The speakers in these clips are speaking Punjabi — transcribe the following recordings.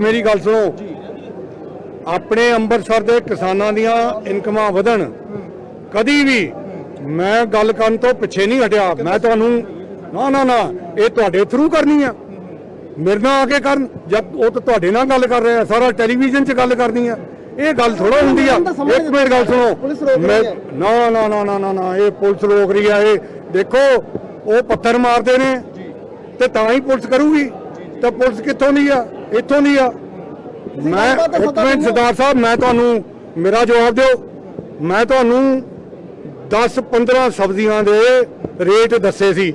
ਮੇਰੀ ਗੱਲ ਸੁਣੋ। ਆਪਣੇ ਅੰਮ੍ਰਿਤਸਰ ਦੇ ਕਿਸਾਨਾਂ ਦੀਆਂ ਇਨਕਮਾਂ ਵਧਣ। ਕਦੀ ਵੀ ਮੈਂ ਗੱਲ ਕਰਨ ਤੋਂ ਪਿੱਛੇ ਨਹੀਂ ਹਟਿਆ। ਮੈਂ ਤੁਹਾਨੂੰ ਨਾ ਨਾ ਨਾ ਇਹ ਤੁਹਾਡੇ ਥਰੂ ਕਰਨੀ ਆ। ਮੇਰੇ ਨਾਲ ਆ ਕੇ ਕਰਨ ਜਦ ਉਹ ਤਾਂ ਤੁਹਾਡੇ ਨਾਲ ਗੱਲ ਕਰ ਰਿਹਾ ਸਾਰਾ ਟੈਲੀਵਿਜ਼ਨ 'ਚ ਗੱਲ ਕਰਨੀ ਆ। ਇਹ ਗੱਲ ਥੋੜਾ ਹੁੰਦੀ ਆ। ਇੱਕ ਮਿੰਟ ਗੱਲ ਸੁਣੋ। ਮੈਂ ਨਾ ਨਾ ਨਾ ਨਾ ਨਾ ਇਹ ਪੁਲਿਸ ਰੋਕ ਰਹੀ ਆ ਇਹ ਦੇਖੋ ਉਹ ਪੱਥਰ ਮਾਰਦੇ ਨੇ। ਤੇ ਤਾਂ ਹੀ ਪੁਲਿਸ ਕਰੂਗੀ। ਤਾਂ ਪੁਲਿਸ ਕਿੱਥੋਂ ਦੀ ਆ? ਇੱਥੋਂ ਦੀ ਆ। ਮੈਂ ਇੱਕ ਮਿੰਟ ਸਰਦਾਰ ਸਾਹਿਬ ਮੈਂ ਤੁਹਾਨੂੰ ਮੇਰਾ ਜਵਾਬ ਦਿਓ। ਮੈਂ ਤੁਹਾਨੂੰ 10 15 ਸਬਜ਼ੀਆਂ ਦੇ ਰੇਟ ਦੱਸੇ ਸੀ।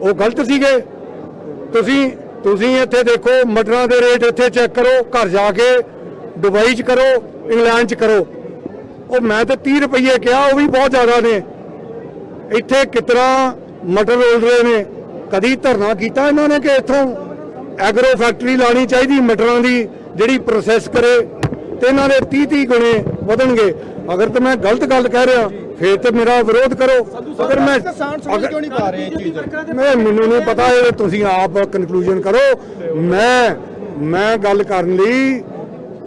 ਉਹ ਗਲਤ ਸੀਗੇ। ਤੁਸੀਂ ਤੁਸੀਂ ਇੱਥੇ ਦੇਖੋ ਮਟਰਾਂ ਦੇ ਰੇਟ ਇੱਥੇ ਚੈੱਕ ਕਰੋ ਘਰ ਜਾ ਕੇ ਦੁਬਈ 'ਚ ਕਰੋ ਇੰਗਲੈਂਡ 'ਚ ਕਰੋ। ਉਹ ਮੈਂ ਤੇ 30 ਰੁਪਏ ਕਿਹਾ ਉਹ ਵੀ ਬਹੁਤ ਜ਼ਿਆਦਾ ਨੇ। ਇੱਥੇ ਕਿਤਨਾ ਮਟਰ ਰੋਲ ਰਹੇ ਨੇ। ਕਦੀ ਧਰਨਾ ਕੀਤਾ ਇਹਨਾਂ ਨੇ ਕਿ ਇੱਥੋਂ? ਐਗਰੋ ਫੈਕਟਰੀ ਲਾਣੀ ਚਾਹੀਦੀ ਮਟਰਾਂ ਦੀ ਜਿਹੜੀ ਪ੍ਰੋਸੈਸ ਕਰੇ ਤੇ ਇਹਨਾਂ ਦੇ 30 30 ਗੁਣੇ ਵਧਣਗੇ। ਅਗਰ ਤੇ ਮੈਂ ਗਲਤ ਗੱਲ ਕਹਿ ਰਿਹਾ ਫੇਰ ਤੇ ਮੇਰਾ ਵਿਰੋਧ ਕਰੋ। ਅਗਰ ਮੈਂ ਕਿਉਂ ਨਹੀਂ ਪਾ ਰਹੇ ਇਹ ਚੀਜ਼? ਮੈਂ ਮੈਨੂੰ ਨਹੀਂ ਪਤਾ ਇਹ ਤੁਸੀਂ ਆਪ ਕਨਕਲੂਜਨ ਕਰੋ। ਮੈਂ ਮੈਂ ਗੱਲ ਕਰਨ ਲਈ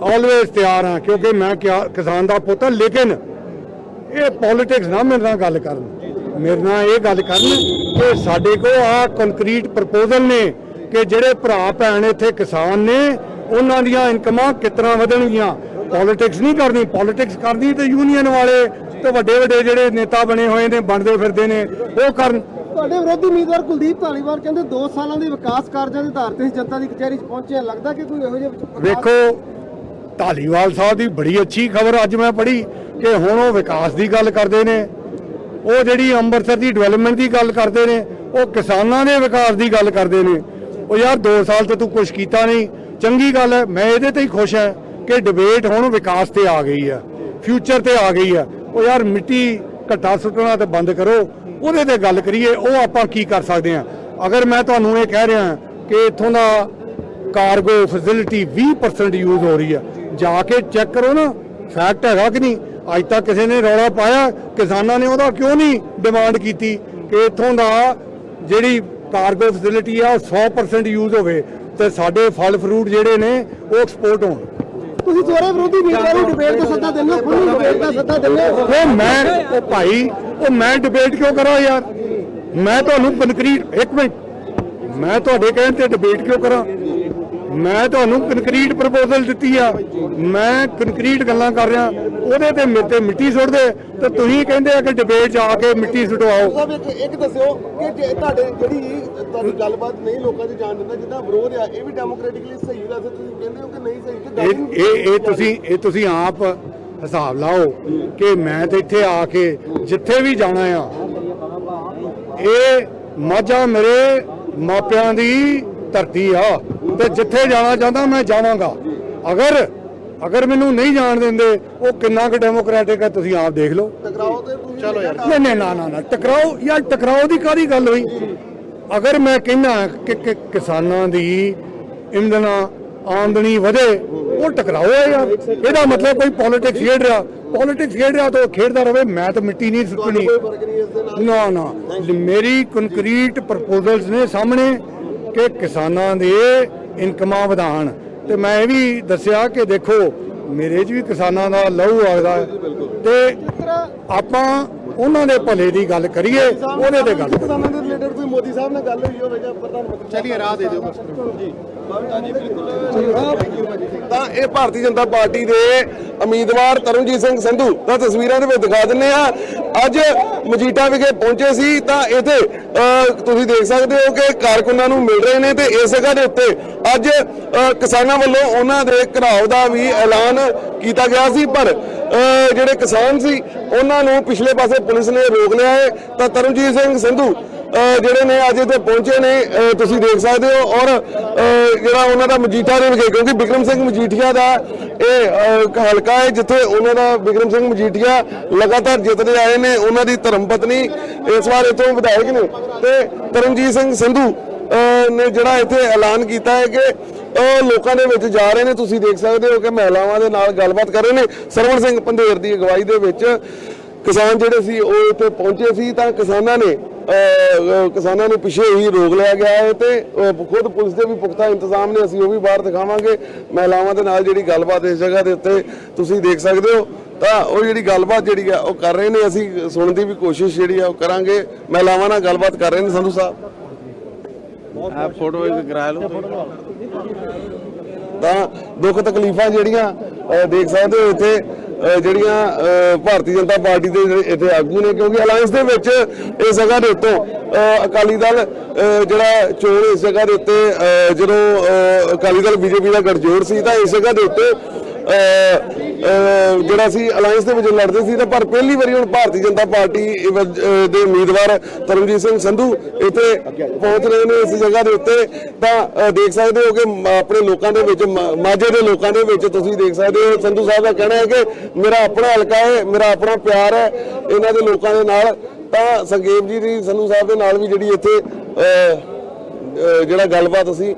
ਆਲਵੇਸ ਤਿਆਰ ਹਾਂ ਕਿਉਂਕਿ ਮੈਂ ਕਿਸਾਨ ਦਾ ਪੁੱਤ ਹਾਂ ਲੇਕਿਨ ਇਹ ਪੋਲਿਟਿਕਸ ਨਾ ਮੇਰੇ ਨਾਲ ਗੱਲ ਕਰਨ। ਮੇਰੇ ਨਾਲ ਇਹ ਗੱਲ ਕਰਨ ਕਿ ਸਾਡੇ ਕੋਲ ਆ ਕੰਕਰੀਟ ਪ੍ਰਪੋਜ਼ਲ ਨੇ। ਕਿ ਜਿਹੜੇ ਭਰਾ ਭੈਣ ਇੱਥੇ ਕਿਸਾਨ ਨੇ ਉਹਨਾਂ ਦੀਆਂ ਇਨਕਮਾਂ ਕਿਤਨਾ ਵਧਣਗੀਆਂ? ਪੋਲਿਟਿਕਸ ਨਹੀਂ ਕਰਨੀ ਪੋਲਿਟਿਕਸ ਕਰਨੀ ਤੇ ਯੂਨੀਅਨ ਵਾਲੇ ਤੇ ਵੱਡੇ ਵੱਡੇ ਜਿਹੜੇ ਨੇਤਾ ਬਣੇ ਹੋਏ ਨੇ ਬਣਦੇ ਫਿਰਦੇ ਨੇ ਉਹ ਕਰਨ। ਤੁਹਾਡੇ ਵਿਰੋਧੀ ਉਮੀਦਵਾਰ ਕੁਲਦੀਪ ਧਾਲੀਵਾਲ ਕਹਿੰਦੇ 2 ਸਾਲਾਂ ਦੇ ਵਿਕਾਸ ਕਾਰਜਾਂ ਦੇ ਆਧਾਰ ਤੇ ਜਨਤਾ ਦੀ ਕਚਹਿਰੀ 'ਚ ਪਹੁੰਚੇ ਲੱਗਦਾ ਕਿ ਕੋਈ ਇਹੋ ਜਿਹਾ ਵੇਖੋ ਢਾਲੀਵਾਲ ਸਾਹਿਬ ਦੀ ਬੜੀ ਅੱਛੀ ਖਬਰ ਅੱਜ ਮੈਂ ਪੜ੍ਹੀ ਕਿ ਹੁਣ ਉਹ ਵਿਕਾਸ ਦੀ ਗੱਲ ਕਰਦੇ ਨੇ। ਉਹ ਜਿਹੜੀ ਅੰਮ੍ਰਿਤਸਰ ਦੀ ਡਿਵੈਲਪਮੈਂਟ ਦੀ ਗੱਲ ਕਰਦੇ ਨੇ ਉਹ ਕਿਸਾਨਾਂ ਦੇ ਵਿਕਾਸ ਦੀ ਗੱਲ ਕਰਦੇ ਨੇ। ਉਹ ਯਾਰ 2 ਸਾਲ ਤੋਂ ਤੂੰ ਕੁਝ ਕੀਤਾ ਨਹੀਂ। ਚੰਗੀ ਗੱਲ ਹੈ, ਮੈਂ ਇਹਦੇ ਤੇ ਹੀ ਖੁਸ਼ ਹੈ ਕਿ ਡਿਬੇਟ ਹੁਣ ਵਿਕਾਸ ਤੇ ਆ ਗਈ ਹੈ ਫਿਊਚਰ ਤੇ ਆ ਗਈ ਹੈ। ਉਹ ਯਾਰ ਮਿੱਟੀ ਘੱਟਾ ਸੁੱਟਣਾ ਤੇ ਬੰਦ ਕਰੋ, ਉਹਦੇ ਤੇ ਗੱਲ ਕਰੀਏ, ਉਹ ਆਪਾਂ ਕੀ ਕਰ ਸਕਦੇ ਹਾਂ? ਅਗਰ ਮੈਂ ਤੁਹਾਨੂੰ ਇਹ ਕਹਿ ਰਿਹਾ ਕਿ ਇੱਥੋਂ ਦਾ ਕਾਰਗੋ ਫੈਸਿਲਿਟੀ 20% ਯੂਜ਼ ਹੋ ਰਹੀ ਹੈ, ਜਾ ਕੇ ਚੈੱਕ ਕਰੋ ਨਾ ਫੈਕਟ ਹੈਗਾ ਕਿ ਨਹੀਂ? ਅੱਜ ਤੱਕ ਕਿਸੇ ਨੇ ਰੌਲਾ ਪਾਇਆ, ਕਿਸਾਨਾਂ ਨੇ ਉਹਦਾ ਕਿਉਂ ਨਹੀਂ ਡਿਮਾਂਡ ਕੀਤੀ ਕਿ ਇੱਥੋਂ ਦਾ ਜਿਹੜੀ ਕਾਰਗੋ ਫੈਸਿਲਿਟੀ ਆ ਉਹ 100% ਯੂਜ਼ ਹੋਵੇ ਤੇ ਸਾਡੇ ਫਲ ਫਰੂਟ ਜਿਹੜੇ ਨੇ ਉਹ ਐਕਸਪੋਰਟ ਹੋਣ। ਤੁਸੀਂ ਸੋਰੇ ਵਿਰੋਧੀ ਉਮੀਦਵਾਰ ਨੂੰ ਡਿਬੇਟ ਦਾ ਸੱਦਾ ਦਿੰਦੇ ਹੋ ਖੁੱਲੀ ਡਿਬੇਟ ਦਾ ਸੱਦਾ ਦਿੰਦੇ ਹੋ? ਉਹ ਮੈਂ ਉਹ ਭਾਈ ਉਹ ਮੈਂ ਡਿਬੇਟ ਕਿਉਂ ਕਰਾਂ ਯਾਰ? ਮੈਂ ਤੁਹਾਨੂੰ ਕੰਕਰੀਟ ਇੱਕ ਮਿੰਟ। ਮੈਂ ਤੁਹਾਡੇ ਕਹਿਣ ਤੇ ਡਿਬੇਟ ਕਿਉਂ ਕਰਾਂ? ਮੈਂ ਤੁਹਾਨੂੰ ਕੰਕਰੀਟ ਪ੍ਰਪੋਜ਼ਲ ਦਿੱਤੀ ਆ। ਮੈਂ ਕੰਕਰੀਟ ਗੱਲਾਂ ਕਰ ਰਿਹਾ। ਉਹਦੇ ਤੇ ਮੇਰੇ ਤੇ ਮਿੱਟੀ ਸੁੱਟਦੇ। ਤੇ ਤੁਸੀਂ ਕਹਿੰਦੇ ਆ ਕਿ ਡਿਬੇਟ 'ਚ ਆ ਕੇ ਮਿੱਟੀ ਸੁਟਵਾਓ। ਸਾਹਿਬ ਇੱਕ ਇੱਕ ਦੱਸਿਓ ਕਿ ਜੇ ਤੁਹਾਡੇ ਜਿਹੜੀ ਤੁਹਾਡੀ ਗੱਲਬਾਤ ਨਹੀਂ ਲੋਕਾਂ 'ਚ ਜਾਣ ਦਿੰਦਾ ਜਿੱਦਾਂ ਵਿਰੋਧ ਆ ਇਹ ਵੀ ਡੈਮੋਕ੍ਰੈਟਿਕਲੀ ਸਹੀ ਵੈਸੇ ਤੁਸੀਂ ਕਹਿੰਦੇ ਹੋ ਕਿ ਨਹੀਂ ਸਹੀ ਇਹ ਇਹ ਇਹ ਤੁਸੀਂ ਇਹ ਤੁਸੀਂ ਆਪ ਹਿਸਾਬ ਲਾਓ ਕਿ ਮੈਂ ਤੇ ਇੱਥੇ ਆ ਕੇ ਜਿੱਥੇ ਵੀ ਜਾਣਾ ਆ ਇਹ ਮਾਝਾ ਮੇਰੇ ਮਾਪਿਆਂ ਦੀ ਧਰਤੀ ਆ। ਤੇ ਜਿੱਥੇ ਜਾਣਾ ਚਾਹੁੰਦਾ ਮੈਂ ਜਾਵਾਂਗਾ। ਅਗਰ ਅਗਰ ਮੈਨੂੰ ਨਹੀਂ ਜਾਣ ਦਿੰਦੇ ਉਹ ਕਿੰਨਾ ਕੁ ਡੈਮੋਕ੍ਰੈਟਿਕ ਹੈ ਤੁਸੀਂ ਆਪ ਦੇਖ ਲਓ। ਟਕਰਾਓ ਤੇ ਤੁਸੀਂ ਚਲੋ ਯਾਰ। ਨਹੀਂ ਨਹੀਂ ਨਾ ਨਾ ਨਾ ਟਕਰਾਓ ਯਾਰ ਟਕਰਾਓ ਦੀ ਕਾਦੀ ਗੱਲ ਹੋਈ? ਅਗਰ ਮੈਂ ਕਹਿੰਦਾ ਕਿ ਕਿਸਾਨਾਂ ਦੀ ਇੰਦਨਾ ਆਮਦਨੀ ਵਧੇ ਉਹ ਟਕਰਾਓ ਹੈ ਯਾਰ। ਇਹਦਾ ਮਤਲਬ ਕੋਈ ਪੋਲਿਟਿਕਸ ਖੇਡ ਰਿਹਾ। ਪੋਲਿਟਿਕਸ ਖੇਡ ਰਿਹਾ ਤਾਂ ਉਹ ਖੇਡਦਾ ਰਵੇ ਮੈਂ ਤਾਂ ਮਿੱਟੀ ਨਹੀਂ ਸੁੱਟਣੀ ਨਾ ਨਾ ਮੇਰੀ ਕੰਕਰੀਟ ਪ੍ਰਪੋਜ਼ਲਸ ਨੇ ਸਾਹਮਣੇ ਕਿ ਕਿਸਾਨਾਂ ਦੇ ਇਨਕਮਾਂ ਵਧਾਣ। ਤੇ ਮੈਂ ਇਹ ਵੀ ਦੱਸਿਆ ਕਿ ਦੇਖੋ ਮੇਰੇ 'ਚ ਵੀ ਕਿਸਾਨਾਂ ਦਾ ਲਹੂ ਆਗਦਾ ਤੇ ਆਪਾਂ ਉਹਨਾਂ ਦੇ ਭਲੇ ਦੀ ਗੱਲ ਕਰੀਏ ਉਹਦੇ ਤੇ ਗੱਲ ਕਰੀਏ। ਕਿਸਾਨਾਂ ਦੇ ਰਿਲੇਟਡ ਕੋਈ ਮੋਦੀ ਸਾਹਿਬ ਨਾਲ ਗੱਲ ਹੋਈ ਹੋਵੇ ਜਾਂ ਪ੍ਰਧਾਨ ਮੰਤਰੀ ਚਲਿਏ ਰਾਹ ਦੇ ਦਿਓ ਬਸ ਜੀ। ਤਾਂ ਇਹ ਭਾਰਤੀ ਜਨਤਾ ਪਾਰਟੀ ਦੇ ਉਮੀਦਵਾਰ ਤਰਨਜੀਤ ਸਿੰਘ ਸੰਧੂ ਤਾਂ ਤਸਵੀਰਾਂ ਦੇ ਵਿੱਚ ਦਿਖਾ ਦਿੰਨੇ ਆ ਅੱਜ ਮਜੀਠਾ ਵਿਖੇ ਪਹੁੰਚੇ ਸੀ ਤਾਂ ਇੱਥੇ ਅਹ, ਤੁਸੀਂ ਦੇਖ ਸਕਦੇ ਹੋ ਕਿ ਕਾਰਕੁਨਾਂ ਨੂੰ ਮਿਲ ਰਹੇ ਨੇ ਤੇ ਇਸ ਜਗ੍ਹਾ ਦੇ ਉੱਤੇ ਅੱਜ ਕਿਸਾਨਾਂ ਵੱਲੋਂ ਉਹਨਾਂ ਦੇ ਘਰਾਓ ਦਾ ਵੀ ਐਲਾਨ ਕੀਤਾ ਗਿਆ ਸੀ। ਪਰ ਜਿਹੜੇ ਕਿਸਾਨ ਸੀ, ਉਹਨਾਂ ਨੂੰ ਪਿਛਲੇ ਪਾਸੇ ਪੁਲਿਸ ਨੇ ਰੋਕ ਲਿਆ ਹੈ। ਤਾਂ ਤਰਨਜੀਤ ਸਿੰਘ ਸੰਧੂ ਜਿਹੜੇ ਨੇ ਅੱਜ ਇੱਥੇ ਪਹੁੰਚੇ ਨੇ ਤੁਸੀਂ ਦੇਖ ਸਕਦੇ ਹੋ। ਔਰ ਜਿਹੜਾ ਉਹਨਾਂ ਦਾ ਮਜੀਠਾ ਦੇ ਵਿਖੇ, ਕਿਉਂਕਿ ਬਿਕਰਮ ਸਿੰਘ ਮਜੀਠੀਆ ਦਾ ਇਹ ਹਲਕਾ ਹੈ, ਜਿੱਥੇ ਉਹਨਾਂ ਦਾ ਬਿਕਰਮ ਸਿੰਘ ਮਜੀਠੀਆ ਲਗਾਤਾਰ ਜਿੱਤਦੇ ਆਏ ਨੇ, ਉਹਨਾਂ ਦੀ ਧਰਮ ਪਤਨੀ ਇਸ ਵਾਰ ਇੱਥੋਂ ਵਿਧਾਇਕ ਨੇ। ਤੇ ਤਰਨਜੀਤ ਸਿੰਘ ਸੰਧੂ ਨੇ ਜਿਹੜਾ ਇੱਥੇ ਐਲਾਨ ਕੀਤਾ ਹੈ ਕਿ ਉਹ ਲੋਕਾਂ ਦੇ ਵਿੱਚ ਜਾ ਰਹੇ ਨੇ, ਤੁਸੀਂ ਦੇਖ ਸਕਦੇ ਹੋ ਕਿ ਮਹਿਲਾਵਾਂ ਦੇ ਨਾਲ ਗੱਲਬਾਤ ਕਰ ਰਹੇ ਨੇ। ਸਰਵਣ ਸਿੰਘ ਪੰਧੇਰ ਦੀ ਅਗਵਾਈ ਦੇ ਵਿੱਚ ਕਿਸਾਨ ਜਿਹੜੇ ਸੀ, ਉਹ ਇੱਥੇ ਪਹੁੰਚੇ ਸੀ ਤਾਂ ਕਿਸਾਨਾਂ ਨੇ ਕਿਸਾਨਾਂ ਨੂੰ ਪਿੱਛੇ ਹੀ ਰੋਕ ਲਿਆ ਗਿਆ ਹੈ ਤੇ ਖੁਦ ਪੁਲਿਸ ਦੇ ਵੀ ਪੁਖਤਾ ਇੰਤਜ਼ਾਮ ਨੇ, ਅਸੀਂ ਉਹ ਵੀ ਬਾਹਰ ਦਿਖਾਵਾਂਗੇ। ਮਹਿਲਾਵਾਂ ਦੇ ਨਾਲ ਜਿਹੜੀ ਗੱਲਬਾਤ ਇਸ ਜਗ੍ਹਾ ਦੇ ਉੱਤੇ ਤੁਸੀਂ ਦੇਖ ਸਕਦੇ ਹੋ। ਤਾਂ ਉਹ ਜਿਹੜੀ ਗੱਲਬਾਤ ਜਿਹੜੀ ਆ, ਉਹ ਕਰ ਰਹੇ ਨੇ, ਅਸੀਂ ਸੁਣਨ ਦੀ ਵੀ ਕੋਸ਼ਿਸ਼ ਜਿਹੜੀ ਆ, ਉਹ ਕਰਾਂਗੇ। ਮਹਿਲਾਵਾਂ ਨਾਲ ਗੱਲਬਾਤ ਕਰ ਰਹੇ ਨੇ ਸੰਧੂ ਸਾਹਿਬ। ਆ ਫੋਟੋ ਇੱਕ ਕਰਾ ਲਓ। ਤਾਂ ਦੁੱਖ ਤਕਲੀਫਾਂ ਜਿਹੜੀਆਂ ਅਹ, ਦੇਖ ਸਕਦੇ ਹੋ ਇੱਥੇ ਜਿਹੜੀਆਂ ਭਾਰਤੀ ਜਨਤਾ ਪਾਰਟੀ ਦੇ ਇੱਥੇ ਆਗੂ ਨੇ ਕਿਉਂਕਿ ਅਲਾਈਅੰਸ ਦੇ ਵਿੱਚ ਇਸ ਜਗ੍ਹਾ ਦੇ ਉੱਤੋਂ ਅਹ, ਅਕਾਲੀ ਦਲ ਜਿਹੜਾ ਚੋਣ ਇਸ ਜਗ੍ਹਾ ਦੇ ਉੱਤੇ ਅਹ, ਜਦੋਂ ਅਹ, ਅਕਾਲੀ ਦਲ ਬੀਜੇਪੀ ਦਾ ਗੱਠਜੋੜ ਸੀ ਤਾਂ ਇਸ ਜਗ੍ਹਾ ਦੇ ਉੱਤੇ ਜਿਹੜਾ ਸੀ ਅਲਾਈਅੰਸ ਦੇ ਵਿੱਚ ਲੜਦੇ ਸੀ ਤਾਂ ਪਰ ਪਹਿਲੀ ਵਾਰੀ ਹੁਣ ਭਾਰਤੀ ਜਨਤਾ ਪਾਰਟੀ ਦੇ ਉਮੀਦਵਾਰ ਤਰਨਜੀਤ ਸਿੰਘ ਸੰਧੂ ਇੱਥੇ ਪਹੁੰਚ ਰਹੇ ਨੇ ਇਸ ਜਗ੍ਹਾ ਦੇ ਉੱਤੇ। ਤਾਂ ਦੇਖ ਸਕਦੇ ਹੋ ਕਿ ਆਪਣੇ ਲੋਕਾਂ ਦੇ ਵਿੱਚ ਮਾਝੇ ਦੇ ਲੋਕਾਂ ਦੇ ਵਿੱਚ ਤੁਸੀਂ ਦੇਖ ਸਕਦੇ ਹੋ, ਸੰਧੂ ਸਾਹਿਬ ਦਾ ਕਹਿਣਾ ਹੈ ਕਿ ਮੇਰਾ ਆਪਣਾ ਹਲਕਾ ਹੈ, ਮੇਰਾ ਆਪਣਾ ਪਿਆਰ ਹੈ ਇਹਨਾਂ ਦੇ ਲੋਕਾਂ ਦੇ ਨਾਲ। ਤਾਂ ਸੰਗੇਬ ਜੀ ਦੀ, ਸੰਧੂ ਸਾਹਿਬ ਦੇ ਨਾਲ ਵੀ ਜਿਹੜੀ ਇੱਥੇ ਜਿਹੜਾ ਗੱਲਬਾਤ ਅਸੀਂ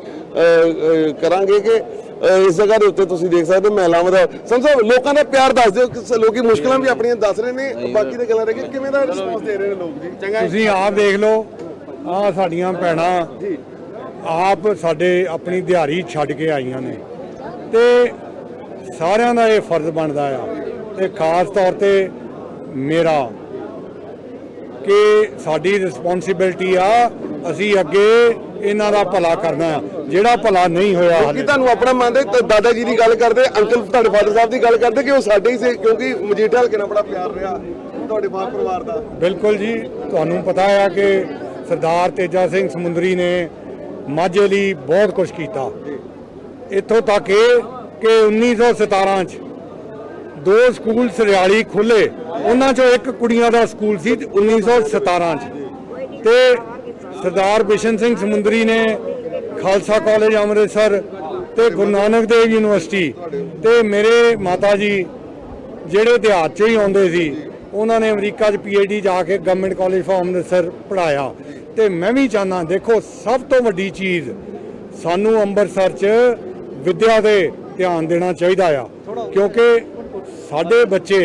ਕਰਾਂਗੇ ਕਿ ਇਸ ਜਗ੍ਹਾ ਦੇ ਉੱਤੇ ਤੁਸੀਂ ਦੇਖ ਸਕਦੇ ਹੋ ਮਹਿਲਾਵਾਂ ਦਾ ਸੰਸੋ ਲੋਕਾਂ ਦਾ ਪਿਆਰ ਦੱਸ ਦਿਓ ਕਿ ਲੋਕੀ ਮੁਸ਼ਕਲਾਂ ਵੀ ਆਪਣੀਆਂ ਦੱਸ ਰਹੇ ਨੇ ਬਾਕੀ ਦੇ ਗੱਲਾਂ ਰਹਿ ਗਈਆਂ। ਕਿਵੇਂ ਦਾ ਰਿਸਪੌਂਸ ਦੇ ਰਹੇ ਨੇ ਲੋਕ ਜੀ? ਚੰਗਾ ਤੁਸੀਂ ਆਪ ਦੇਖ ਲਓ ਆ ਸਾਡੀਆਂ ਭੈਣਾਂ ਆਪ ਸਾਡੇ ਆਪਣੀ ਦਿਹਾੜੀ ਛੱਡ ਕੇ ਆਈਆਂ ਨੇ। ਤੇ ਸਾਰਿਆਂ ਦਾ ਇਹ ਫਰਜ਼ ਬਣਦਾ ਆ ਤੇ ਖਾਸ ਤੌਰ ਤੇ ਮੇਰਾ ਕਿ ਸਾਡੀ ਰਿਸਪੌਂਸਿਬਿਲਟੀ ਆ ਅਸੀਂ ਅੱਗੇ ਇਹਨਾਂ ਦਾ ਭਲਾ ਕਰਨਾ ਜਿਹੜਾ ਭਲਾ ਨਹੀਂ ਹੋਇਆ ਕਿ ਤੁਹਾਨੂੰ ਆਪਣਾ ਮੰਨਦੇ ਤੇ ਦਾਦਾ ਜੀ ਦੀ ਗੱਲ ਕਰਦੇ ਅੰਕਲ ਤੁਹਾਡੇ ਫਾਦਰ ਸਾਹਿਬ ਦੀ ਗੱਲ ਕਰਦੇ ਕਿ ਉਹ ਸਾਡੇ ਹੀ ਸੀ ਕਿਉਂਕਿ ਮਜੀਠਾ ਹਲਕੇ ਨਾਲ ਬੜਾ ਪਿਆਰ ਰਿਹਾ ਤੁਹਾਡੇ ਬਾਪ ਪਰਿਵਾਰ ਦਾ। ਬਿਲਕੁਲ ਜੀ ਤੁਹਾਨੂੰ ਪਤਾ ਆ ਕਿ ਸਰਦਾਰ ਤੇਜਾ ਸਿੰਘ ਸਮੁੰਦਰੀ ਨੇ ਮਾਝੇ ਲਈ ਬਹੁਤ ਕੁਝ ਕੀਤਾ। ਇੱਥੋਂ ਤੱਕ ਇਹ ਕਿ 1917 ਚ ਦੋ ਸਕੂਲ ਸਰਿਆਲੀ ਖੁੱਲੇ ਉਹਨਾਂ ਚੋਂ ਇੱਕ ਕੁੜੀਆਂ ਦਾ ਸਕੂਲ ਸੀ 1917 ਚ। ਤੇ ਸਰਦਾਰ ਬਿਸ਼ਨ ਸਿੰਘ ਸਮੁੰਦਰੀ ਨੇ ਖਾਲਸਾ ਕਾਲਜ ਅੰਮ੍ਰਿਤਸਰ ਤੇ ਗੁਰੂ ਨਾਨਕ ਦੇਵ ਯੂਨੀਵਰਸਿਟੀ ਤੇ ਮੇਰੇ ਮਾਤਾ ਜੀ ਜਿਹੜੇ ਦਿਹਾਤ ਚੋਂ ਹੀ ਆਉਂਦੇ ਸੀ ਉਹਨਾਂ ਨੇ ਅਮਰੀਕਾ 'ਚ ਪੀਐਚਡੀ ਜਾ ਕੇ ਗਵਰਨਮੈਂਟ ਕਾਲਜ ਫਾਰ ਅੰਮ੍ਰਿਤਸਰ ਪੜਾਇਆ ਤੇ ਮੈਂ ਵੀ ਚਾਹੁੰਦਾ ਦੇਖੋ ਸਭ ਤੋਂ ਵੱਡੀ ਚੀਜ਼ ਸਾਨੂੰ ਅੰਮ੍ਰਿਤਸਰ 'ਚ ਵਿੱਦਿਆ ਦੇ ਧਿਆਨ ਦੇਣਾ ਚਾਹੀਦਾ ਆ। ਕਿਉਂਕਿ ਸਾਡੇ ਬੱਚੇ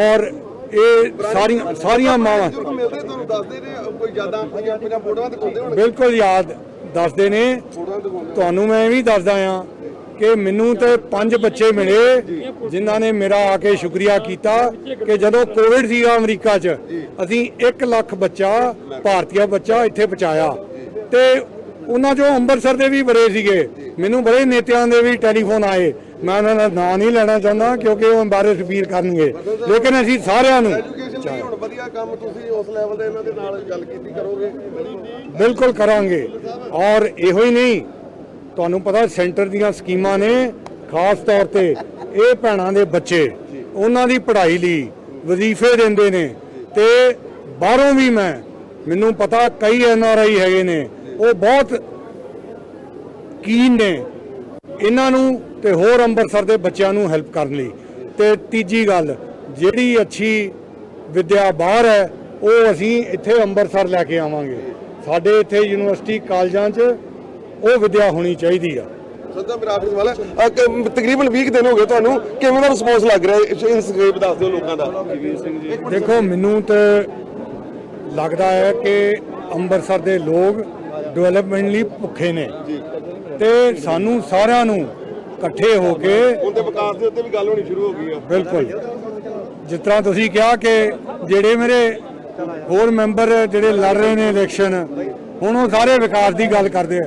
ਔਰ ਇਹ ਸਾਰੀਆਂ ਸਾਰੀਆਂ ਮਾਵਾਂ। ਜਦੋਂ ਮਿਲਦੇ ਤੁਹਾਨੂੰ ਦੱਸਦੇ ਨੇ ਕੋਈ ਯਾਦਾਂ ਆਪਣੀਆਂ ਆਪਣੀਆਂ ਫੋਟੋਆਂ ਦਿਖਾਉਂਦੇ ਹੋਣ ਬਿਲਕੁਲ ਯਾਦ ਦੱਸਦੇ ਨੇ। ਤੁਹਾਨੂੰ ਮੈਂ ਵੀ ਦੱਸਦਾ ਆ ਕਿ ਮੈਨੂੰ ਤੇ ਪੰਜ ਬੱਚੇ ਮਿਲੇ ਜਿਨ੍ਹਾਂ ਨੇ ਮੇਰਾ ਆ ਕੇ ਸ਼ੁਕਰੀਆ ਕੀਤਾ ਕਿ ਜਦੋਂ ਕੋਵਿਡ ਸੀਗਾ ਅਮਰੀਕਾ 'ਚ ਅਸੀਂ 1 ਲੱਖ ਬੱਚਾ ਭਾਰਤੀਆ ਬੱਚਾ ਇੱਥੇ ਪਹੁੰਚਾਇਆ। ਤੇ ਉਹਨਾਂ ਚੋਂ ਅੰਮ੍ਰਿਤਸਰ ਦੇ ਵੀ ਬੜੇ ਸੀਗੇ। ਮੈਨੂੰ ਬੜੇ ਨੇਤਿਆਂ ਦੇ ਵੀ ਟੈਲੀਫੋਨ ਆਏ। ਮੈਂ ਉਹਨਾਂ ਦਾ ਨਾਂ ਨਹੀਂ ਲੈਣਾ ਚਾਹੁੰਦਾ ਕਿਉਂਕਿ ਉਹ ਬਾਰੇ ਫੀਲ ਕਰਨਗੇ। ਲੇਕਿਨ ਅਸੀਂ ਸਾਰਿਆਂ ਨੂੰ ਐਜੂਕੇਸ਼ਨ ਲਈ ਹੁਣ ਵਧੀਆ ਕੰਮ ਤੁਸੀਂ ਉਸ ਲੈਵਲ ਦੇ ਇਹਨਾਂ ਦੇ ਨਾਲ ਗੱਲ ਕੀਤੀ ਕਰੋਗੇ। ਬਿਲਕੁਲ ਕਰਾਂਗੇ। ਔਰ ਇਹੋ ਹੀ ਨਹੀਂ ਤੁਹਾਨੂੰ ਪਤਾ ਸੈਂਟਰ ਦੀਆਂ ਸਕੀਮਾਂ ਨੇ ਖਾਸ ਤੌਰ ਤੇ ਇਹ ਭੈਣਾਂ ਦੇ ਬੱਚੇ। ਉਹਨਾਂ ਦੀ ਪੜ੍ਹਾਈ ਲਈ ਵਜ਼ੀਫੇ ਦਿੰਦੇ ਨੇ। ਤੇ ਬਾਹਰੋਂ ਵੀ ਮੈਂ ਮੈਨੂੰ ਪਤਾ ਕਈ ਐਨ ਆਰ ਆਈ ਹੈਗੇ ਨੇ। ਉਹ ਬਹੁਤ ਕੀਨ ਨੇ। ਇਹਨਾਂ ਨੂੰ ਤੇ ਹੋਰ ਅੰਮ੍ਰਿਤਸਰ ਦੇ ਬੱਚਿਆਂ ਨੂੰ ਹੈਲਪ ਕਰਨ ਲਈ। ਤੇ ਤੀਜੀ ਗੱਲ ਜਿਹੜੀ ਅੱਛੀ ਵਿਦਿਆ ਬਾਹਰ ਹੈ ਉਹ ਅਸੀਂ ਇੱਥੇ ਅੰਮ੍ਰਿਤਸਰ ਲੈ ਕੇ ਆਵਾਂਗੇ। ਸਾਡੇ ਇੱਥੇ ਯੂਨੀਵਰਸਿਟੀ ਕਾਲਜਾਂ 'ਚ ਉਹ ਵਿਦਿਆ ਹੋਣੀ ਚਾਹੀਦੀ ਆ। ਸਦਾ ਅਹ ਕਿ ਤਕਰੀਬਨ 20 ਕੁ ਦਿਨ ਹੋ ਗਏ ਤੁਹਾਨੂੰ। ਕਿਵੇਂ ਦਾ ਰਿਸਪੌਂਸ ਲੱਗ ਰਿਹਾ ਸਕੇਪ ਦੱਸ ਦਿਓ ਲੋਕਾਂ ਦਾ? ਦੇਖੋ ਮੈਨੂੰ ਤੇ ਲੱਗਦਾ ਹੈ ਕਿ ਅੰਮ੍ਰਿਤਸਰ ਦੇ ਲੋਕ ਡਿਵੈਲਪਮੈਂਟ ਲਈ ਭੁੱਖੇ ਨੇ। ਤੇ ਸਾਨੂੰ ਸਾਰਿਆਂ ਨੂੰ ਇਕੱਠੇ ਹੋ ਕੇ ਤੇ ਵਿਕਾਸ ਦੇ ਉੱਤੇ ਵੀ ਗੱਲ ਹੋਣੀ ਸ਼ੁਰੂ ਹੋ ਗਈ ਆ। ਬਿਲਕੁਲ। ਜਿਸ ਤਰ੍ਹਾਂ ਤੁਸੀਂ ਕਿਹਾ ਕਿ ਜਿਹੜੇ ਮੇਰੇ ਹੋਰ ਮੈਂਬਰ ਜਿਹੜੇ ਲੜ ਰਹੇ ਨੇ ਇਲੈਕਸ਼ਨ ਹੁਣ ਉਹ ਸਾਰੇ ਵਿਕਾਸ ਦੀ ਗੱਲ ਕਰਦੇ ਆ।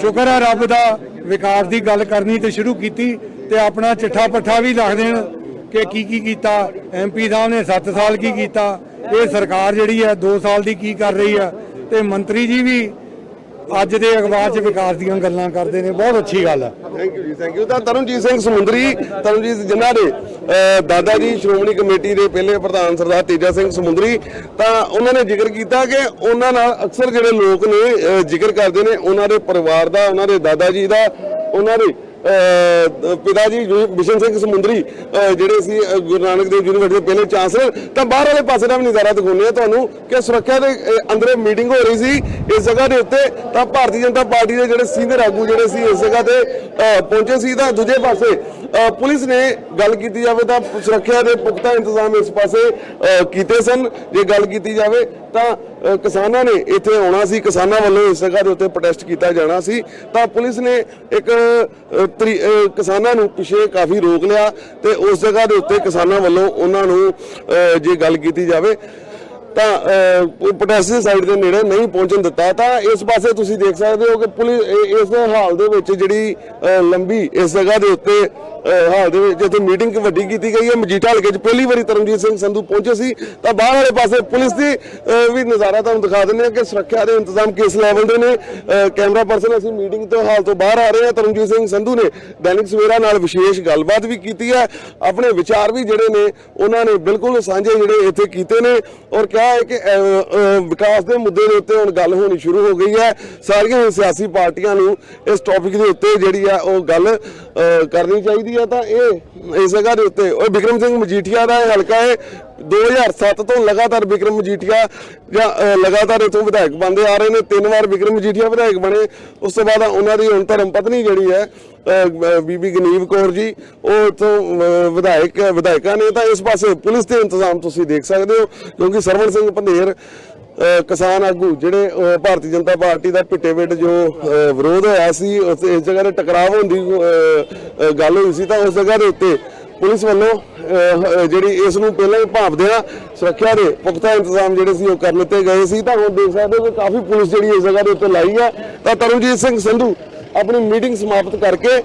ਸ਼ੁਕਰ ਹੈ ਰੱਬ ਦਾ ਵਿਕਾਸ ਦੀ ਗੱਲ ਕਰਨੀ ਤੇ ਸ਼ੁਰੂ ਕੀਤੀ ਤੇ ਆਪਣਾ ਚਿੱਠਾ ਪੱਠਾ ਵੀ ਲਿਖ ਦੇਣ ਕਿ ਕੀ ਕੀ ਕੀਤਾ ਐਮਪੀ ਸਾਹਿਬ ਨੇ 7 ਸਾਲ ਕੀ ਕੀਤਾ ਇਹ ਸਰਕਾਰ ਜਿਹੜੀ ਹੈ 2 ਸਾਲ ਦੀ ਕੀ ਕਰ ਰਹੀ ਹੈ ਤੇ ਮੰਤਰੀ ਜੀ ਵੀ ਅੱਜ ਦੇ ਅਖਬਾਰ 'ਚ ਵਿਕਾਸ ਦੀਆਂ ਗੱਲਾਂ ਕਰਦੇ ਨੇ, ਬਹੁਤ ਅੱਛੀ ਗੱਲ ਹੈ thank you ji thank you ਤਾਂ ਤਰਨਜੀਤ ਸਿੰਘ ਸਮੁੰਦਰੀ, ਤਰਨਜੀਤ ਜਿਨ੍ਹਾਂ ਦੇ ਦਾਦਾ ਜੀ ਸ਼੍ਰੋਮਣੀ ਕਮੇਟੀ ਦੇ ਪਹਿਲੇ ਪ੍ਰਧਾਨ ਸਰਦਾਰ ਤੇਜਾ ਸਿੰਘ ਸਮੁੰਦਰੀ, ਤਾਂ ਉਹਨਾਂ ਨੇ ਜ਼ਿਕਰ ਕੀਤਾ ਕਿ ਉਹਨਾਂ ਨਾਲ ਅਕਸਰ ਜਿਹੜੇ ਲੋਕ ਨੇ ਜ਼ਿਕਰ ਕਰਦੇ ਨੇ, ਉਹਨਾਂ ਦੇ ਪਰਿਵਾਰ ਦਾ, ਉਹਨਾਂ ਦੇ ਦਾਦਾ ਜੀ ਦਾ, ਉਹਨਾਂ ਦੇ ਪਿਤਾ ਜੀ ਬਿਸ਼ਨ ਸਿੰਘ ਸਮੁੰਦਰੀ ਜਿਹੜੇ ਸੀ ਗੁਰੂ ਨਾਨਕ ਦੇਵ ਯੂਨੀਵਰਸਿਟੀ ਦੇ ਪਹਿਲੇ ਚਾਂਸਲਰ ਤਾਂ ਬਾਹਰ ਵਾਲੇ ਪਾਸੇ ਦਾ ਵੀ ਨਜ਼ਾਰਾ ਦਿਖਾਉਂਦੇ ਆ ਤੁਹਾਨੂੰ ਕਿ ਸੁਰੱਖਿਆ ਦੇ ਅਹ, ਅੰਦਰੇ ਮੀਟਿੰਗ ਹੋ ਰਹੀ ਸੀ। ਇਸ ਜਗ੍ਹਾ ਦੇ ਉੱਤੇ ਤਾਂ ਭਾਰਤੀ ਜਨਤਾ ਪਾਰਟੀ ਦੇ ਜਿਹੜੇ ਸੀਨੀਅਰ ਆਗੂ ਜਿਹੜੇ ਸੀ ਇਸ ਜਗ੍ਹਾ ਤੇ ਪਹੁੰਚੇ ਸੀ। ਤਾਂ ਦੂਜੇ ਪਾਸੇ ਪੁਲਿਸ ਨੇ ਗੱਲ ਕੀਤੀ ਜਾਵੇ ਤਾਂ ਸੁਰੱਖਿਆ ਦੇ ਪੁਖਤਾ ਇੰਤਜ਼ਾਮ ਇਸ ਪਾਸੇ ਕੀਤੇ ਸਨ। ਜੇ ਗੱਲ ਕੀਤੀ ਜਾਵੇ ਤਾਂ ਕਿਸਾਨਾਂ ਨੇ ਇੱਥੇ ਆਉਣਾ ਸੀ। ਕਿਸਾਨਾਂ ਵੱਲੋਂ ਇਸ ਜਗ੍ਹਾ ਦੇ ਉੱਤੇ ਪ੍ਰੋਟੈਸਟ ਕੀਤਾ ਜਾਣਾ ਸੀ। ਤਾਂ ਪੁਲਿਸ ਨੇ ਇੱਕ ਤਰੀ- ਕਿਸਾਨਾਂ ਨੂੰ ਪਿਛੇ ਕਾਫੀ ਰੋਕ ਲਿਆ ਤੇ ਉਸ ਜਗ੍ਹਾ ਦੇ ਉੱਤੇ ਕਿਸਾਨਾਂ ਵੱਲੋਂ ਉਹਨਾਂ ਨੂੰ ਜੇ ਗੱਲ ਕੀਤੀ ਜਾਵੇ ਤਾਂ ਪ੍ਰੋਟੈਸਟ ਦੀ ਸਾਈਡ ਦੇ ਨੇੜੇ ਨਹੀਂ ਪਹੁੰਚਣ ਦਿੱਤਾ। ਤਾਂ ਇਸ ਪਾਸੇ ਤੁਸੀਂ ਦੇਖ ਸਕਦੇ ਹੋ ਕਿ ਪੁਲਿਸ ਇਸ ਹਾਲ ਦੇ ਵਿੱਚ ਜਿਹੜੀ ਲੰਬੀ ਇਸ ਜਗ੍ਹਾ ਦੇ ਉੱਤੇ ਹਾਲ ਦੇ ਵਿੱਚ ਜਿੱਥੇ ਮੀਟਿੰਗ ਵੱਡੀ ਕੀਤੀ ਗਈ ਹੈ, ਮਜੀਠਾ ਹਲਕੇ 'ਚ ਪਹਿਲੀ ਵਾਰੀ ਤਰਨਜੀਤ ਸਿੰਘ ਸੰਧੂ ਪਹੁੰਚੇ ਸੀ। ਤਾਂ ਬਾਹਰ ਵਾਲੇ ਪਾਸੇ ਪੁਲਿਸ ਦੀ ਵੀ ਨਜ਼ਾਰਾ ਤੁਹਾਨੂੰ ਦਿਖਾ ਦਿੰਦੇ ਹਾਂ ਕਿ ਸੁਰੱਖਿਆ ਦੇ ਇੰਤਜ਼ਾਮ ਕਿਸ ਲੈਵਲ ਦੇ ਨੇ। ਕੈਮਰਾ ਪਰਸਨ ਅਸੀਂ ਮੀਟਿੰਗ ਤੋਂ ਹਾਲ ਤੋਂ ਬਾਹਰ ਆ ਰਹੇ ਹਾਂ। ਤਰਨਜੀਤ ਸਿੰਘ ਸੰਧੂ ਨੇ ਦੈਨਿਕ ਸਵੇਰਾ ਨਾਲ ਵਿਸ਼ੇਸ਼ ਗੱਲਬਾਤ ਵੀ ਕੀਤੀ ਹੈ। ਆਪਣੇ ਵਿਚਾਰ ਵੀ ਜਿਹੜੇ ਨੇ, ਉਹਨਾਂ ਨੇ ਬਿਲਕੁਲ ਸਾਂਝੇ ਜਿਹੜੇ ਇੱਥੇ ਕੀਤੇ ਨੇ। ਔਰ ਕਿਹਾ ਹੈ ਕਿ ਵਿਕਾਸ ਦੇ ਮੁੱਦੇ ਦੇ ਉੱਤੇ ਹੁਣ ਗੱਲ ਹੋਣੀ ਸ਼ੁਰੂ ਹੋ ਗਈ ਹੈ। ਸਾਰੀਆਂ ਹੀ ਸਿਆਸੀ ਪਾਰਟੀਆਂ ਨੂੰ ਇਸ ਟੌਪਿਕ ਦੇ ਉੱਤੇ ਜਿਹੜੀ ਆ ਉਹ ਗੱਲ ਅਹ, ਕਰਨੀ ਚਾਹੀਦੀ ਹੈ ਤਾਂ ਇਹ ਇਸ ਜਗ੍ਹਾ ਦੇ ਉੱਤੇ ਉਹ ਬਿਕਰਮ ਸਿੰਘ ਮਜੀਠੀਆ ਦਾ ਇਹ ਹਲਕਾ ਹੈ। 2007 ਤੋਂ ਲਗਾਤਾਰ ਬਿਕਰਮ ਮਜੀਠੀਆ ਜਾਂ ਲਗਾਤਾਰ ਇਥੋਂ ਵਿਧਾਇਕ ਬਣਦੇ ਆ ਰਹੇ ਨੇ ਤਿੰਨ ਵਾਰ ਬਿਕਰਮ ਮਜੀਠੀਆ ਵਿਧਾਇਕ ਬਣੇ ਉਸ ਤੋਂ ਬਾਅਦ ਉਹਨਾਂ ਦੀ ਹੁਣ ਧਰਮ ਪਤਨੀ ਜਿਹੜੀ ਹੈ ਬੀਬੀ ਗਨੀਵ ਕੌਰ ਜੀ ਉਹ ਇਥੋਂ ਵਿਧਾਇਕ ਵਿਧਾਇਕਾਂ ਨੇ ਤਾਂ ਇਸ ਪਾਸੇ ਪੁਲਿਸ ਦੇ ਇੰਤਜ਼ਾਮ ਤੁਸੀਂ ਦੇਖ ਸਕਦੇ ਹੋ ਕਿਉਂਕਿ ਸਰਵਣ ਸਿੰਘ ਪੰਧੇਰ ਕਿਸਾਨ ਆਗੂ ਜਿਹੜੇ ਭਾਰਤੀ ਜਨਤਾ ਪਾਰਟੀ ਦਾ ਪਿੱਟੇਵਿੱਟ ਜੋ ਵਿਰੋਧ ਹੋਇਆ ਸੀ ਉਸ ਇਸ ਜਗ੍ਹਾ ਤੇ ਟਕਰਾਅ ਹੋਣ ਦੀ ਅਹ, ਗੱਲ ਹੋਈ ਸੀ ਤਾਂ ਉਸ ਜਗ੍ਹਾ ਦੇ ਉੱਤੇ ਪੁਲਿਸ ਵੱਲੋਂ ਜਿਹੜੀ ਇਸ ਨੂੰ ਪਹਿਲਾਂ ਹੀ ਭਾਪਦਿਆਂ ਸੁਰੱਖਿਆ ਦੇ ਪੁਖਤਾ ਇੰਤਜ਼ਾਮ ਜਿਹੜੇ ਸੀ ਉਹ ਕਰ ਲਿੱਤੇ ਗਏ ਸੀ। ਤਾਂ ਹੁਣ ਦੇਖ ਸਕਦੇ ਹੋ ਕਿ ਕਾਫੀ ਪੁਲਿਸ ਜਿਹੜੀ ਇਸ ਜਗ੍ਹਾ ਦੇ ਉੱਤੇ ਲਾਈ ਹੈ। ਤਾਂ ਤਰਨਜੀਤ ਸਿੰਘ ਸੰਧੂ ਆਪਣੀ ਮੀਟਿੰਗ ਸਮਾਪਤ ਕਰਕੇ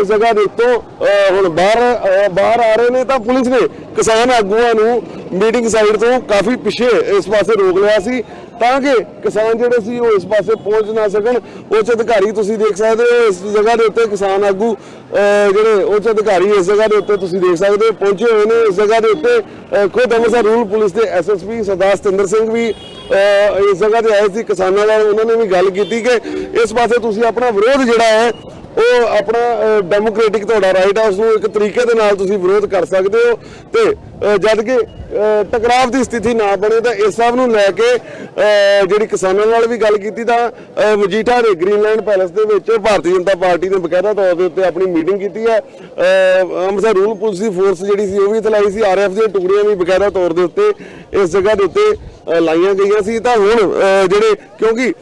ਇਸ ਜਗ੍ਹਾ ਦੇ ਉੱਤੋਂ ਅਹ, ਹੁਣ ਬਾਹਰ ਬਾਹਰ ਆ ਰਹੇ ਨੇ ਤਾਂ ਪੁਲਿਸ ਨੇ ਕਿਸਾਨ ਆਗੂਆਂ ਨੂੰ ਮੀਟਿੰਗ ਸਾਈਡ ਤੋਂ ਕਾਫੀ ਪਿੱਛੇ ਇਸ ਪਾਸੇ ਰੋਕ ਲਿਆ ਸੀ। ਤਾਂ ਕਿ ਕਿਸਾਨ ਜਿਹੜੇ ਸੀ ਉਹ ਇਸ ਪਾਸੇ ਪਹੁੰਚ ਨਾ ਸਕਣ। ਉੱਚ ਅਧਿਕਾਰੀ ਤੁਸੀਂ ਦੇਖ ਸਕਦੇ ਹੋ, ਇਸ ਜਗ੍ਹਾ ਦੇ ਉੱਤੇ ਕਿਸਾਨ ਆਗੂ ਜਿਹੜੇ ਉੱਚ ਅਧਿਕਾਰੀ ਇਸ ਜਗ੍ਹਾ ਦੇ ਉੱਤੇ ਤੁਸੀਂ ਦੇਖ ਸਕਦੇ ਹੋ, ਪਹੁੰਚੇ ਹੋਏ ਨੇ। ਇਸ ਜਗ੍ਹਾ ਦੇ ਉੱਤੇ ਖੁਦ ਅੰਮ੍ਰਿਤਸਰ ਰੂਰਲ ਪੁਲਿਸ ਦੇ ਐਸਐਸਪੀ ਸਰਦਾਰ ਸਤਿੰਦਰ ਸਿੰਘ ਵੀ ਇਸ ਜਗ੍ਹਾ ਤੇ ਆਏ ਸੀ। ਕਿਸਾਨਾਂ ਨਾਲ ਉਹਨਾਂ ਨੇ ਵੀ ਗੱਲ ਕੀਤੀ ਕਿ ਇਸ ਪਾਸੇ ਤੁਸੀਂ ਆਪਣਾ ਵਿਰੋਧ ਜਿਹੜਾ ਹੈ ਉਹ ਆਪਣਾ ਡੈਮੋਕ੍ਰੈਟਿਕ ਤੁਹਾਡਾ ਰਾਈਟ ਆ ਉਸ ਨੂੰ ਇੱਕ ਤਰੀਕੇ ਦੇ ਨਾਲ ਤੁਸੀਂ ਵਿਰੋਧ ਕਰ ਸਕਦੇ ਹੋ ਤੇ ਅਹ, ਜਦ ਕਿ ਟਕਰਾਵ ਦੀ ਸਥਿਤੀ ਨਾ ਬਣੇ ਤਾਂ ਇਸ ਸਭ ਨੂੰ ਲੈ ਕੇ ਜਿਹੜੀ ਕਿਸਾਨਾਂ ਨਾਲ ਵੀ ਗੱਲ ਕੀਤੀ ਤਾਂ ਅਹ, ਮਜੀਠਾ ਦੇ ਗ੍ਰੀਨਲੈਂਡ ਪੈਲੇਸ ਦੇ ਵਿੱਚ ਭਾਰਤੀ ਜਨਤਾ ਪਾਰਟੀ ਨੇ ਬਕਾਇਦਾ ਤੌਰ ਦੇ ਉੱਤੇ ਆਪਣੀ ਮੀਟਿੰਗ ਕੀਤੀ ਹੈ। ਅੰਮ੍ਰਿਤਸਰ ਰੂਲ ਪੁਲਿਸ ਦੀ ਫੋਰਸ ਜਿਹੜੀ ਸੀ ਉਹ ਵੀ ਤਲਾਈ ਸੀ ਆਰਐਫ ਦੀਆਂ ਟੁਕੜੀਆਂ ਵੀ ਬਕਾਇਦਾ ਤੌਰ ਦੇ ਉੱਤੇ ਇਸ ਜਗ੍ਹਾ ਦੇ ਉੱਤੇ ਲਾਈਆਂ ਗਈਆਂ ਸੀ। ਤਾਂ ਹੁਣ ਜਿਹੜੇ ਕਿਉਂਕਿ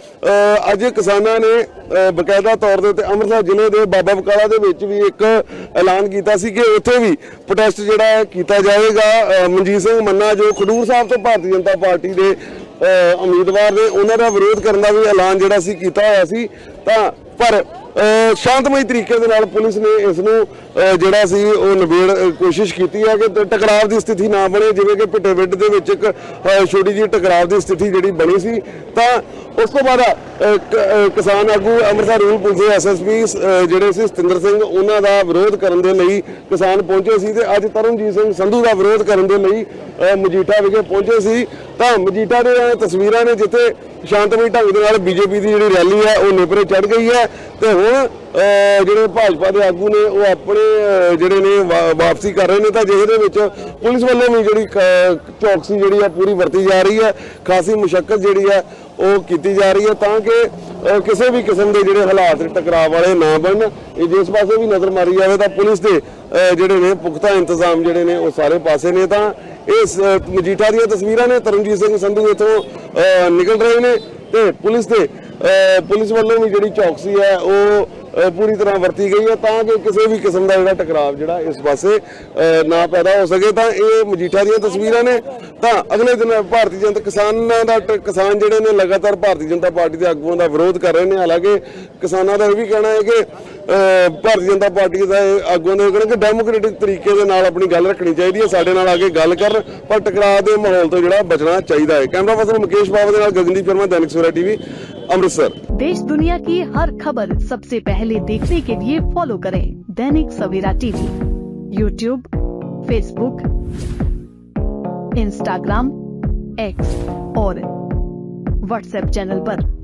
ਅੱਜ ਕਿਸਾਨਾਂ ਨੇ ਬਕਾਇਦਾ ਤੌਰ ਦੇ ਉੱਤੇ ਅੰਮ੍ਰਿਤਸਰ ਜ਼ਿਲ੍ਹੇ ਦੇ ਬਾਬਾ ਬਕਾਲਾ ਦੇ ਵਿੱਚ ਵੀ ਇੱਕ ਐਲਾਨ ਕੀਤਾ ਸੀ ਕਿ ਉੱਥੇ ਵੀ ਪ੍ਰੋਟੈਸਟ ਜਿਹੜਾ ਕੀਤਾ ਜਾਏਗਾ। ਮਨਜੀਤ ਸਿੰਘ ਮੰਨਾ ਜੋ ਖਡੂਰ ਸਾਹਿਬ ਤੋਂ ਭਾਰਤੀ ਜਨਤਾ ਪਾਰਟੀ ਦੇ ਉਮੀਦਵਾਰ ਨੇ, ਉਹਨਾਂ ਦਾ ਵਿਰੋਧ ਕਰਨ ਦਾ ਵੀ ਐਲਾਨ ਜਿਹੜਾ ਸੀ, ਕੀਤਾ ਹੋਇਆ ਸੀ। ਤਾਂ, ਪਰ ਸ਼ਾਂਤਮਈ ਤਰੀਕੇ ਦੇ ਨਾਲ ਪੁਲਿਸ ਨੇ ਇਸ ਨੂੰ ਜਿਹੜਾ ਸੀ, ਉਹ ਨਿਬੇੜ ਕੋਸ਼ਿਸ਼ ਕੀਤੀ ਹੈ ਕਿ ਟ- ਟਕਰਾਵ ਦੀ ਸਥਿਤੀ ਨਾ ਬਣੇ। ਜਿਵੇਂ ਕਿ ਪਿੱਟੇਵਿੱਟ ਦੇ ਵਿੱਚ ਇੱਕ ਛੋਟੀ ਜਿਹੀ ਟਕਰਾਵ ਦੀ ਸਥਿਤੀ ਜਿਹੜੀ ਬਣੀ ਸੀ। ਤਾਂ ਉਸ ਤੋਂ ਬਾਅਦ ਕ- ਕਿਸਾਨ ਆਗੂ ਅੰਮ੍ਰਿਤਸਰ ਰੂਲ ਪੁਲਿਸ ਦੇ ਐਸਐਸਪੀ ਜਿਹੜੇ ਸੀ ਸਤਿੰਦਰ ਸਿੰਘ, ਉਹਨਾਂ ਦਾ ਵਿਰੋਧ ਕਰਨ ਦੇ ਲਈ ਕਿਸਾਨ ਪਹੁੰਚੇ ਸੀ ਤੇ ਅੱਜ ਤਰਨਜੀਤ ਸਿੰਘ ਸੰਧੂ ਦਾ ਵਿਰੋਧ ਕਰਨ ਦੇ ਲਈ ਮਜੀਠਾ ਵਿਖੇ ਪਹੁੰਚੇ ਸੀ। ਤਾਂ ਮਜੀਠਾ ਦੇ ਤਸਵੀਰਾਂ ਨੇ ਜਿੱਥੇ ਸ਼ਾਂਤਮਈ ਢੰਗ ਦੇ ਨਾਲ ਬੀਜੇਪੀ ਦੀ ਜਿਹੜੀ ਰੈਲੀ ਹੈ, ਉਹ ਨੇਪਰੇ ਚੜ ਗਈ ਹੈ ਤੇ ਹੁਣ ਜਿਹੜੇ ਭਾਜਪਾ ਦੇ ਆਗੂ ਨੇ, ਉਹ ਆਪਣੇ ਜਿਹੜੇ ਨੇ ਵਾ- ਵਾਪਸੀ ਕਰ ਰਹੇ ਨੇ, ਤਾਂ ਜਿਹਦੇ ਦੇ ਵਿੱਚ ਪੁਲਿਸ ਵੱਲੋਂ ਵੀ ਜਿਹੜੀ ਕ- ਚੌਕਸੀ ਜਿਹੜੀ ਆ ਪੂਰੀ ਵਰਤੀ ਜਾ ਰਹੀ ਹੈ। ਖਾਸੀ ਮੁਸ਼ਕਲ ਜਿਹੜੀ ਹੈ ਉਹ ਕੀਤੀ ਜਾ ਰਹੀ ਹੈ ਤਾਂ ਕਿ ਕਿਸੇ ਵੀ ਕਿਸਮ ਦੇ ਜਿਹੜੇ ਹਾਲਾਤ ਟਕਰਾਅ ਵਾਲੇ ਨਾ ਬਣਨ। ਇਹ ਜਿਸ ਪਾਸੇ ਵੀ ਨਜ਼ਰ ਮਾਰੀ ਜਾਵੇ ਤਾਂ ਪੁਲਿਸ ਦੇ ਜਿਹੜੇ ਨੇ ਪੁਖਤਾ ਇੰਤਜ਼ਾਮ ਜਿਹੜੇ ਨੇ ਉਹ ਸਾਰੇ ਪਾਸੇ ਨੇ ਤਾਂ ਇਸ ਮਜੀਠਾ ਦੀਆਂ ਤਸਵੀਰਾਂ ਨੇ, ਤਰਨਜੀਤ ਸਿੰਘ ਸੰਧੂ ਇਥੋਂ ਨਿਕਲ ਰਹੇ ਨੇ ਤੇ ਪੁਲਿਸ ਦੇ ਪੁਲਿਸ ਵੱਲੋਂ ਵੀ ਜਿਹੜੀ ਚੌਕਸੀ ਹੈ ਉਹ ਪੂਰੀ ਤਰ੍ਹਾਂ ਵਰਤੀ ਗਈ ਹੈ ਤਾਂ ਕਿ ਕਿਸੇ ਵੀ ਕਿਸਮ ਦਾ ਜਿਹੜਾ ਟਕਰਾਵ ਜਿਹੜਾ ਇਸ ਪਾਸੇ ਨਾ ਪੈਦਾ ਹੋ ਸਕੇ। ਤਾਂ ਇਹ ਮਜੀਠਾ ਦੀਆਂ ਤਸਵੀਰਾਂ ਨੇ। ਤਾਂ ਅਗਲੇ ਦਿਨ ਭਾਰਤੀ ਜਨਤਾ, ਕਿਸਾਨਾਂ ਦਾ ਟ- ਕਿਸਾਨ ਜਿਹੜੇ ਨੇ ਲਗਾਤਾਰ ਭਾਰਤੀ ਜਨਤਾ ਪਾਰਟੀ ਦੇ ਆਗੂਆਂ ਦਾ ਵਿਰੋਧ ਕਰ ਰਹੇ ਨੇ। ਹਾਲਾਂਕਿ ਕਿਸਾਨਾਂ ਦਾ ਇਹ ਵੀ ਕਹਿਣਾ ਹੈ ਕਿ ਭਾਰਤੀ ਜਨਤਾ ਪਾਰਟੀ ਦਾ ਇਹ ਆਗੂਆਂ ਦਾ ਇਹ ਕਹਿਣਾ ਕਿ ਡੈਮੋਕ੍ਰੈਟਿਕ ਤਰੀਕੇ ਦੇ ਨਾਲ ਆਪਣੀ ਗੱਲ ਰੱਖਣੀ ਚਾਹੀਦੀ ਹੈ ਸਾਡੇ ਨਾਲ ਆ ਕੇ ਗੱਲ ਕਰਨ ਪਰ ਟਕਰਾਅ ਦੇ ਮਾਹੌਲ ਤੋਂ ਜਿਹੜਾ ਬਚਣਾ ਚਾਹੀਦਾ ਹੈ ਕੈਮਰਾ ਪਰਸਨ ਮੁਕੇਸ਼ ਬਾਬਾ ਦੇ ਨਾਲ ਗਗਨਦੀਪ ਸ਼ਰਮਾ ਦੈਨਿਕ ਸਵੇਰਾ ਟੀਵੀ ਅੰਮ੍ਰਿਤਸਰ देश दुनिया की हर खबर सबसे पहले देखने के लिए फॉलो करें Dainik Savera TV YouTube Facebook Instagram X और व्हाट्सएप चैनल पर।